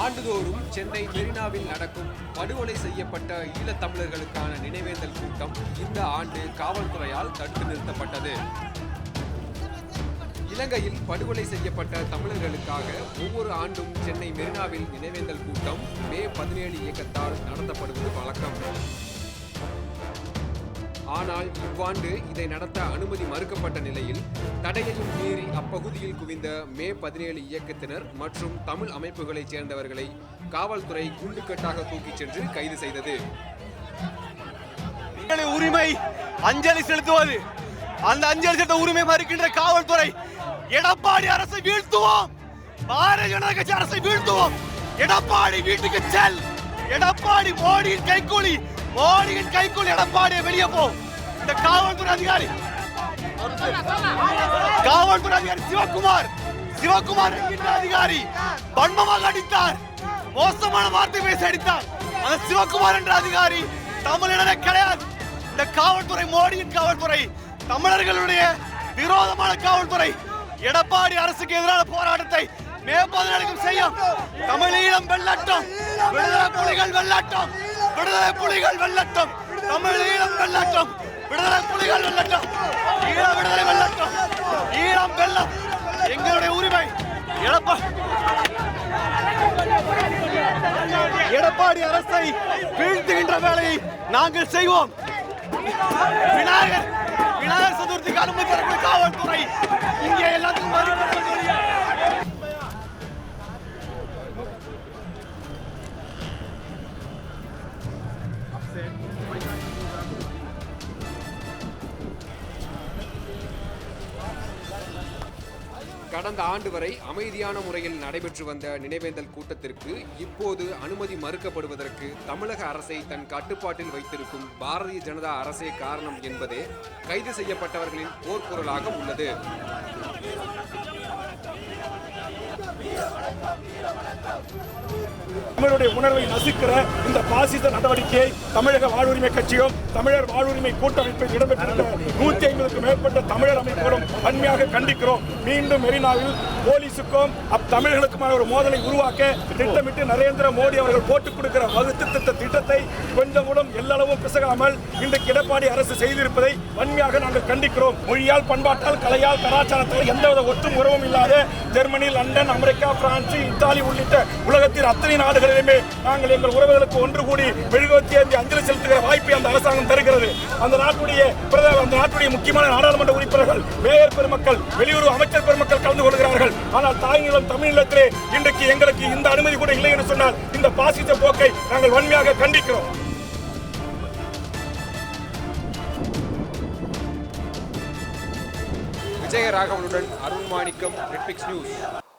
ஆண்டுதோறும் சென்னை மெரினாவில் நடக்கும் படுகொலை செய்யப்பட்ட ஈழத்தமிழர்களுக்கான நினைவேந்தல் கூட்டம் இந்த ஆண்டு காவல்துறையால் தடுத்து நிறுத்தப்பட்டது. இலங்கையில் படுகொலை செய்யப்பட்ட தமிழர்களுக்காக ஒவ்வொரு ஆண்டும் சென்னை மெரினாவில் நினைவேந்தல் கூட்டம் மே பதினேழு இயக்கத்தால் நடத்தப்படுவது வழக்கம். ஆனால் இவ்வாண்டு இதை நடத்த அனுமதி மறுக்கப்பட்ட நிலையில் தடையையும் மீறி அப்பகுதியில் குவிந்த மே பதினேழு இயக்கத்தினர் மற்றும் தமிழ் அமைப்புகளைச் சேர்ந்தவர்களை காவல்துறை குண்டுக்கட்டாக தூக்கிச் சென்று கைது செய்தது. உரிமை அஞ்சலி செலுத்துவது. அந்த அஞ்சலி செலுத்த உரிமை மறுக்கின்ற காவல்துறை எடப்பாடி அரசை வீழ்த்துவோம். பாரதிய ஜனதா கட்சி அரசை வீழ்த்துவோம். எடப்பாடி வீட்டுக்கு செல். எடப்பாடி மோடியின் கைக்கூலி மோடியின் கைக்கூலி எடப்பாடி வெளியே போ. இந்த காவல்துறை அதிகாரி. காவல்துறை அதிகாரி சிவகுமார். சிவகுமார் என்கின்ற அதிகாரி வன்மமாக அடித்தார். மோசமான வார்த்தை பேசி அடித்தார். அந்த சிவகுமார் என்ற அதிகாரி தமிழினரே கிடையாது. இந்த காவல்துறை மோடியின் காவல்துறை தமிழர்களுடைய விரோதமான காவல்துறை எடப்பாடி அரசுக்கு எதிரான போராட்டத்தை மே செய்யும். தமிழீழம் வெள்ளட்டம் விடுதலை புலிகள் வெள்ளட்டம் விடுதலை புலிகள் வெள்ளட்டம் தமிழீழம் வெள்ளட்டும் விடுதலை புலிகள் வெள்ளட்டும் ஈழ விடுதலை வெள்ளட்டும் ஈழம் வெள்ளம். எங்களுடைய உரிமை. எடப்பா எடப்பாடி அரசை வீழ்த்துகின்ற வேலையை நாங்கள் செய்வோம். விநாயகர் விநாயகர் சதுர்த்திக்கு அனுமதி தரக்கூடிய காவல்துறை. கடந்த ஆண்டு வரை அமைதியான முறையில் நடைபெற்று வந்த நினைவேந்தல் கூட்டத்திற்கு இப்போது அனுமதி மறுக்கப்படுவதற்கு தமிழக அரசை தன் கட்டுப்பாட்டில் வைத்திருக்கும் பாரதிய ஜனதா அரசே காரணம் என்பதே கைது செய்யப்பட்டவர்களின் போர்க்குரலாக உள்ளது. தமிழருடைய உணர்வை நசுக்கிற இந்த பாசிச நடவடிக்கையை தமிழக வாழ்வுரிமை கட்சியும் தமிழர் வாழ்வுரிமை கூட்டமைப்பில் இடம்பெற்றிருக்கிற நூற்றி ஐம்பதுக்கும் மேற்பட்ட தமிழர் அமைப்புகளும் வன்மையாக கண்டிக்கிறோம். மீண்டும் மெரினாவில் போலீசுக்கும் அத்தமிழர்களுக்குமான ஒரு மோதலை உருவாக்க திட்டமிட்டு நரேந்திர மோடி அவர்கள் போட்டுக் கொடுக்கிற வகுத்து திட்ட திட்டத்தை கொஞ்சம் கூட எல்லளவும் பிசகாமல் இன்றைக்கு எடப்பாடி அரசு செய்திருப்பதை வன்மையாக நாங்கள் கண்டிக்கிறோம். மொழியால் பண்பாட்டால் கலையால் கலாச்சாரத்தால் எந்தவித ஒற்றும் உறவும் இல்லாத Germany London America France Italy உள்ளிட்ட உலகத்தின் அத்தனை நாடுகளிலுமே நாங்கள் எங்கள் உறவுகளுக்கு ஒன்று கூடி மெழுகுவத்தி ஏந்தி அஞ்சலி செலுத்துகிற வாய்ப்பை அந்த அரசாங்கம் தருகிறது. அந்த நாட்டுடைய பிரதமர் அந்த நாட்டுடைய முக்கியமான நாடாளுமன்ற உறுப்பினர்கள் மேயர் பெருமக்கள் வெளியுறவு அமைச்சர் பெருமக்கள் கலந்து கொள்கிறார்கள். ஆனால் தாய்நிலம் தமிழீழத்திலே இன்றைக்கு எங்களுக்கு இந்த அனுமதி கூட இல்லை என்று சொன்னால் இந்த பாசிச போக்கை நாங்கள் வன்மையாக கண்டிக்கிறோம். விஜயராகவனுடன் அருண்மாணிக்கம் நெட்ஃபிக்ஸ் நியூஸ்